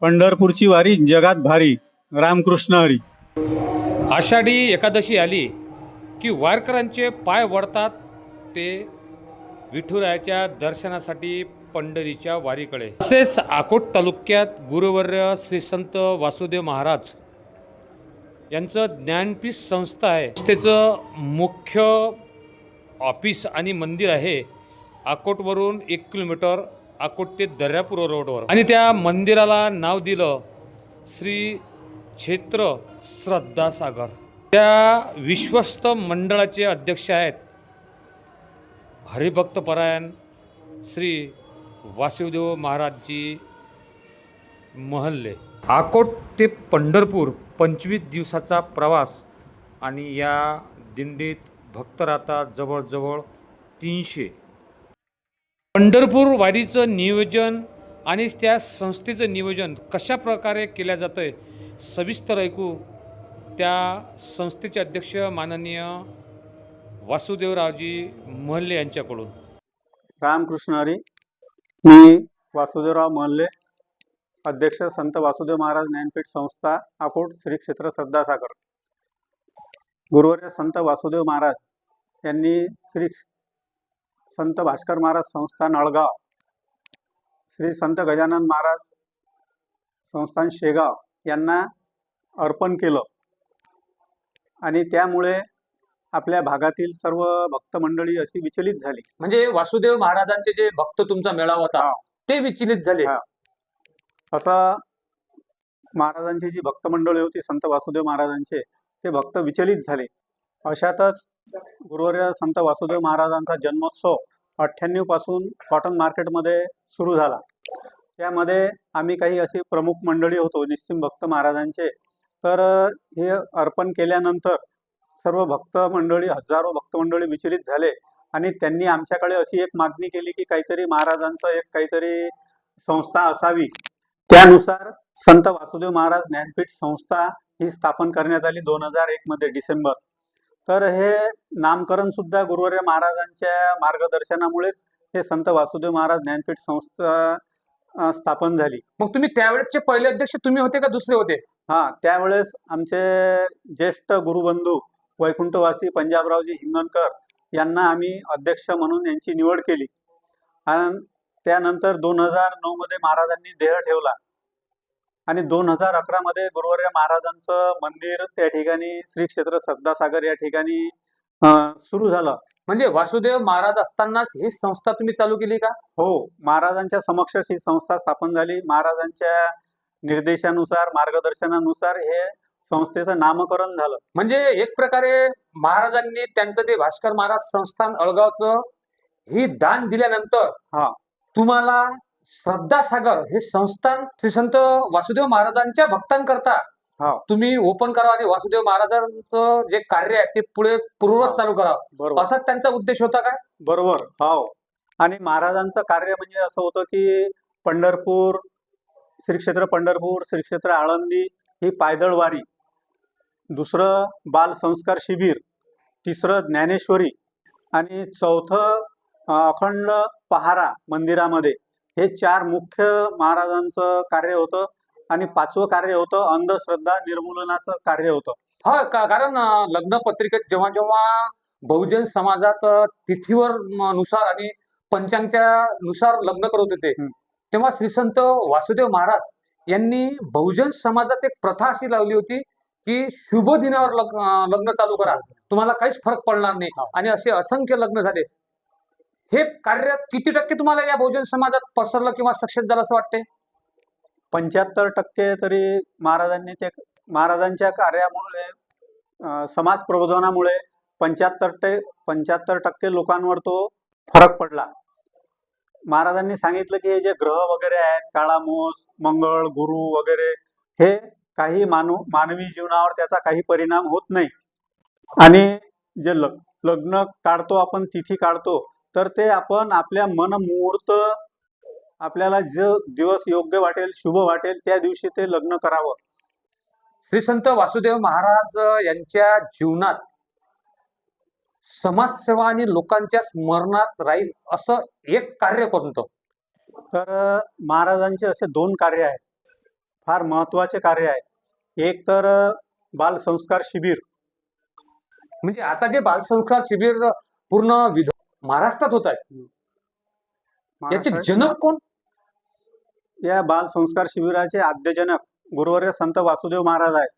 पंढरपूरची वारी जगात भारी. रामकृष्ण हरी. आषाढी एकादशी आली की वारकऱ्यांचे पाय वळतात ते विठुरायाच्या दर्शनासाठी पंढरीच्या वारीकडे. तसेच आकोट तालुक्यात गुरुवर्य श्री संत वासुदेव महाराज यांचं ज्ञानपीठ संस्था आहे. संस्थेचं मुख्य ऑफिस आणि मंदिर आहे अकोटवरून एक किलोमीटर अकोट ते दर्यापूर रोडवर. आणि त्या मंदिराला नाव दिलं श्री क्षेत्र श्रद्धासागर. त्या विश्वस्त मंडळाचे अध्यक्ष आहेत हरिभक्तपरायण श्री वासुदेव महाराजजी महल्ले. अकोट ते पंढरपूर पंचवीस दिवसाचा प्रवास आणि या दिंडीत भक्त राहतात जवळजवळ तीनशे पंढरपूर वारीचं नियोजन आणि त्या संस्थेचं नियोजन कशा प्रकारे केल्या जातं आहे सविस्तर ऐकू त्या संस्थेचे अध्यक्ष माननीय वासुदेवरावजी महल्ले यांच्याकडून. रामकृष्ण हरी मी वासुदेवराव महल्ले अध्यक्ष संत वासुदेव महाराज ज्ञानपीठ संस्था अकोट श्री क्षेत्र श्रद्धासागर. गुरुवर्य संत वासुदेव महाराज यांनी श्री संत भास्कर महाराज संस्थान अळगाव श्री संत गजानन महाराज संस्थान शेगाव यांना अर्पण केलं. आणि त्यामुळे आपल्या भागातील सर्व भक्त मंडळी अशी विचलित झाली. म्हणजे वासुदेव महाराजांचे जे भक्त तुमचा मेळावा होता. ते विचलित झाले. हा. असं महाराजांची जी भक्त मंडळी होती संत वासुदेव महाराजांचे ते भक्त विचलित झाले. अशातच गुरुवर्य संत वासुदेव महाराजांचा जन्मोत्सव अठ्ठ्याण्णवपासून कॉटन मार्केटमध्ये सुरू झाला. त्यामध्ये आम्ही काही अशी प्रमुख मंडळी होतो निश्चिम भक्त महाराजांचे. तर हे अर्पण केल्यानंतर सर्व भक्त मंडळी हजारो भक्त मंडळी विचलित झाले आणि त्यांनी आमच्याकडे अशी एक मागणी केली की काहीतरी महाराजांचं एक काहीतरी संस्था असावी. त्यानुसार संत वासुदेव महाराज ज्ञानपीठ संस्था ही स्थापन करण्यात आली दोन हजार एक मध्ये डिसेंबर. तर हे नामकरण सुद्धा गुरुवर्य महाराजांच्या मार्गदर्शनामुळेच हे संत वासुदेव महाराज ज्ञानपीठ संस्था स्थापन झाली. मग तुम्ही त्यावेळेसचे पहिले अध्यक्ष तुम्ही होते का दुसरे होते? हा त्यावेळेस आमचे ज्येष्ठ गुरुबंधू वैकुंठवासी पंजाबरावजी हिंगणकर यांना आम्ही अध्यक्ष म्हणून यांची निवड केली. आणि त्यानंतर दोन हजार नऊ मध्ये महाराजांनी देह ठेवला. आणि दोन हजार अकरा मध्ये गुरुवर्य महाराजांचं मंदिर त्या ठिकाणी श्री क्षेत्र श्रद्धासागर या ठिकाणी सुरू झालं. म्हणजे वासुदेव महाराज असतानाच ही संस्था तुम्ही चालू केली का? हो महाराजांच्या समक्ष ही संस्था स्थापन झाली. महाराजांच्या निर्देशानुसार मार्गदर्शनानुसार हे संस्थेचं नामकरण झालं. म्हणजे एक प्रकारे महाराजांनी त्यांचं ते भास्कर महाराज संस्थान अळगावचं ही दान दिल्यानंतर हा. तुम्हाला श्रद्धासागर हे संस्थान श्री संत वासुदेव महाराजांच्या भक्तांकरता हा. तुम्ही ओपन करावं आणि वासुदेव महाराजांचं जे कार्य आहे ते पुढे पूर्ववत. चालू करावं बरोबर. असा त्यांचा उद्देश होता काय? बरोबर. हो आणि महाराजांचं कार्य म्हणजे असं होतं की पंढरपूर श्री क्षेत्र पंढरपूर श्री क्षेत्र आळंदी ही पायदळ वारी दुसरं बाल संस्कार शिबिर. तिसरं ज्ञानेश्वरी. आणि चौथं अखंड पहारा मंदिरामध्ये. हे चार मुख्य महाराजांचं कार्य होतं आणि पाचवं कार्य होतं अंधश्रद्धा निर्मूलनाचं कार्य होतं. हा का- कारण लग्न पत्रिकेत जेव्हा जेव्हा बहुजन समाजात तिथीवर नुसार आणि पंचांगच्या नुसार लग्न करत होते. तेव्हा श्री संत वासुदेव महाराज यांनी बहुजन समाजात एक प्रथा अशी लावली होती की शुभ दिनावर लग्न लग्न चालू करा. तुम्हाला काहीच फरक पडणार नाही. आणि असे असंख्य लग्न झाले. हे कार्य किती टक्के तुम्हाला या बहुजन समाजात पसरलं किंवा सक्सेस झालं असं वाटते पंच्याहत्तर टक्के तरी महाराजांनी ते महाराजांच्या कार्यामुळे समाज प्रबोधनामुळे पंच्याहत्तर ते पंच्याहत्तर टक्के लोकांवर तो फरक पडला. महाराजांनी सांगितलं की हे जे ग्रह वगैरे आहेत काळा मोस मंगळ गुरु वगैरे हे काही मानव मानवी जीवनावर त्याचा काही परिणाम होत नाही. आणि जे लग लग्न काढतो आपण तिथी काढतो तर ते आपण आपल्या मन मुहूर्त आपल्याला जो दिवस योग्य वाटेल शुभ वाटेल त्या दिवशी ते लग्न करावं. श्री संत वासुदेव महाराज यांच्या जीवनात समाजसेवा आणि लोकांच्या स्मरणात राहील असं एक कार्य कोणतं? तर महाराजांचे असे दोन कार्य आहेत. फार महत्त्वाचे कार्य आहे. एक तर बालसंस्कार शिबिर. म्हणजे आता जे बालसंस्कार शिबिर पूर्ण विध महाराष्ट्रात होत आहे याचे जनक कोण? या बाल संस्कार शिबिराचे आद्यजनक गुरुवर्य संत वासुदेव महाराज आहेत.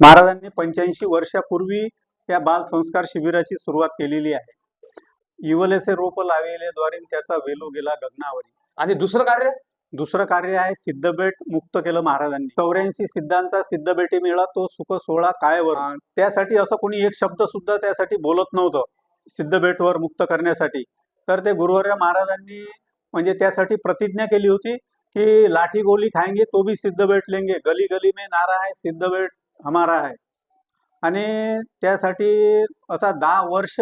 महाराजांनी पंच्याऐंशी वर्षापूर्वी या बाल संस्कार शिबिराची सुरुवात केलेली आहे. इवलेसे रोप लाविले द्वारे त्याचा वेलू गेला गगनावरी. आणि दुसरं कार्य? दुसरं कार्य आहे सिद्धबेट मुक्त केलं महाराजांनी. चौऱ्याऐंशी सिद्धांचा सिद्धबेटी मेळा तो सुख सोहळा काय वर त्यासाठी असं कोणी एक शब्द सुद्धा त्यासाठी बोलत नव्हतं. सिद्धबेटवर मुक्त करण्यासाठी. तर ते गुरुवर्य महाराजांनी म्हणजे त्यासाठी प्रतिज्ञा केली होती कि लाठी गोली खाएंगे तो भी सिद्धबेट लेंगे. गली गली में नारा है सिद्धबेट हमारा है. आणि त्यासाठी असा दहा वर्ष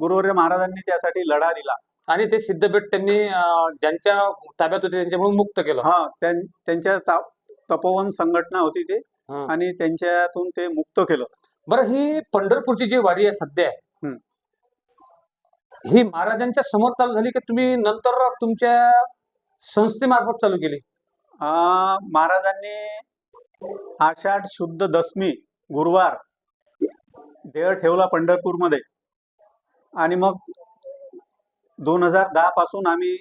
गुरुवर्य महाराजांनी त्यासाठी लढा दिला. आणि ते सिद्धबेट त्यांनी अं, ज्यांच्या ताब्यात होते त्यांच्याकडून मुक्त केलं. हा त्यां- त्यांच्या तपोवन संघटना होती ते. आणि त्यांच्यातून ते मुक्त केलं. बरं ही पंढरपूरची जी वारी आहे सध्या आहे. ही महाराजांच्या समोर चालू झाली की तुम्ही नंतर तुमच्या संस्थेमार्फत चालू केली? आ, महाराजांनी आषाढ शुद्ध दशमी गुरुवार देह ठेवला पंढरपूरमध्ये. आणि मग दोन हजार दहा पासून आम्ही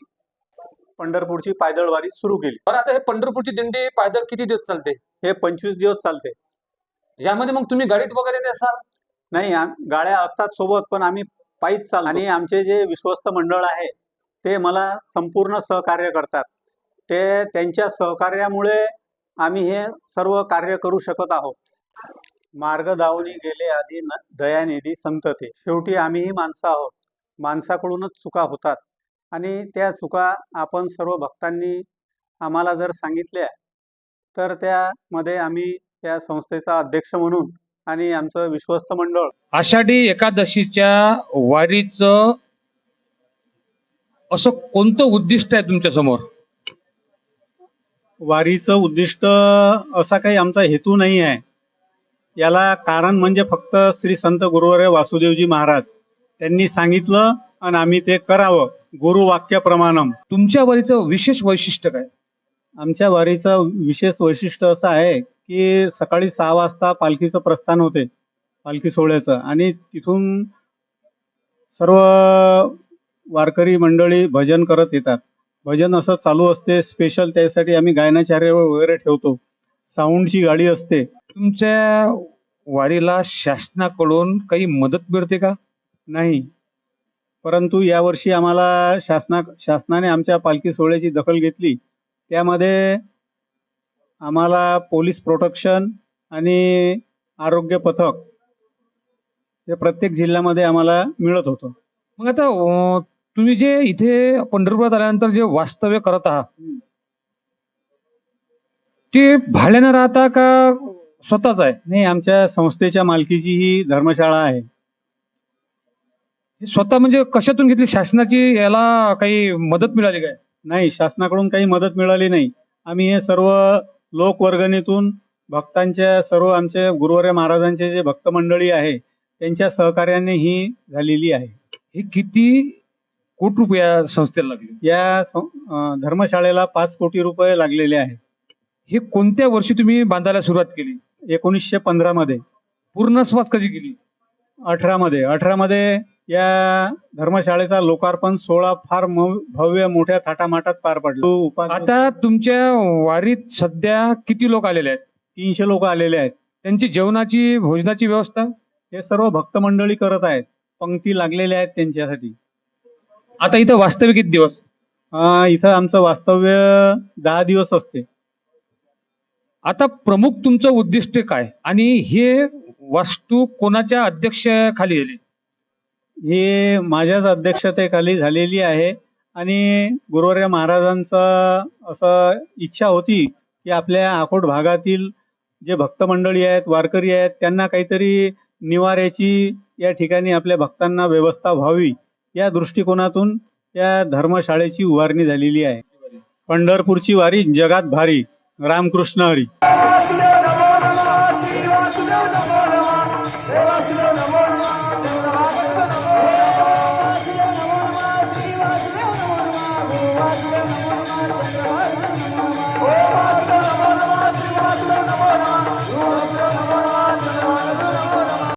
पंढरपूरची पायदळ वारी सुरू केली. बरं आता हे पंढरपूरची दिंडी पायदळ किती दिवस चालते? हे पंचवीस दिवस चालते. यामध्ये मग तुम्ही गाडीत वगैरे असाल? नाही आम- गाड्या असतात सोबत पण आम्ही पायीच चाल आणि आमचे जे विश्वस्त मंडळ आहे ते मला संपूर्ण सहकार्य करतात. ते त्यांच्या सहकार्यामुळे आम्ही हे सर्व कार्य करू शकत आहोत. मार्ग दावणी गेले आधी न दयानिधी संतते शेवटी आम्हीही माणसं आहोत. माणसाकडूनच चुका होतात. आणि त्या चुका आपण सर्व भक्तांनी आम्हाला जर सांगितल्या तर त्यामध्ये आम्ही त्या संस्थेचा अध्यक्ष म्हणून आणि आमचं विश्वस्त मंडळ. आषाढी एकादशीच्या वारीचं असं कोणतं उद्दिष्ट आहे तुमच्यासमोर वारीचं उद्दिष्ट असा काही आमचा हेतू नाही आहे. याला कारण म्हणजे फक्त श्री संत गुरुवर्य वासुदेवजी महाराज त्यांनी सांगितलं आणि आम्ही ते करावं गुरु वाक्याप्रमाणम तुमच्या वारीचं विशेष वैशिष्ट्य काय? आमच्या वारीचं विशेष वैशिष्ट्य असं आहे की सकाळी सहा वाजता पालखीचं प्रस्थान होते पालखी सोहळ्याचं. आणि तिथून सर्व वारकरी मंडळी भजन करत येतात. भजन असं चालू असते स्पेशल त्यासाठी आम्ही गायनाचार्य वगैरे ठेवतो. साऊंडची गाडी असते. तुमच्या वारीला शासनाकडून काही मदत मिळते का? नाही. परंतु यावर्षी आम्हाला शासना शासनाने आमच्या पालखी सोहळ्याची दखल घेतली. त्यामध्ये आम्हाला पोलीस प्रोटेक्शन आणि आरोग्य पथक हे प्रत्येक जिल्ह्यामध्ये आम्हाला मिळत होतं. मग आता अं, तुम्ही जे इथे पंढरपुरात आल्यानंतर जे वास्तव्य करत आहात. ते भाड्यानं राहता का स्वतःच आहे? नाही आमच्या संस्थेच्या मालकीची ही धर्मशाळा आहे. हे स्वतः म्हणजे कशातून घेतली? शासनाची याला काही मदत मिळाली काय? नाही शासनाकडून काही मदत मिळाली नाही. आम्ही हे सर्व लोकवर्गणीतून भक्तांच्या सर्व आमचे गुरुवर्य महाराजांचे जे भक्त मंडळी आहे त्यांच्या सहकार्याने ही झालेली आहे. हे किती कोटी रुपये या संस्थेला लागले? या सं- अं, धर्मशाळेला पाच कोटी रुपये लागलेले आहेत. हे कोणत्या वर्षी तुम्ही बांधायला सुरुवात केली? एकोणीसशे पंधरा मध्ये पूर्ण सुरुवात कधी केली? अठरा मध्ये अठरा मध्ये या धर्मशाळेचा लोकार्पण सोहळा फार भव्य मोठ्या थाटामाटात पार पडला. आता तुमच्या वारीत सध्या किती लोक आलेले आहेत? तीनशे लोक आलेले आहेत. त्यांची जेवणाची भोजनाची व्यवस्था? हे सर्व भक्त मंडळी करत आहेत. पंक्ती लागलेल्या आहेत त्यांच्यासाठी. आता इथं वास्तविक किती दिवस? इथं आमचं वास्तव्य दहा दिवस असते. आता प्रमुख तुमचं उद्दिष्ट काय? आणि हे वास्तू कोणाच्या अध्यक्षाखाली झाली ही माझ्याच अध्यक्षतेखाली झालेली आहे आणि गुरुवर्य महाराजांचा असं इच्छा होती की आपल्या आकोट भागातील जे भक्त मंडळी आहेत वारकरी आहेत त्यांना काहीतरी निवाऱ्याची या ठिकाणी आपल्या भक्तांना व्यवस्था व्हावी या दृष्टिकोनातून त्या धर्मशाळेची उभारणी झालेली आहे. पंढरपूरची वारी जगात भारी. रामकृष्ण हरी.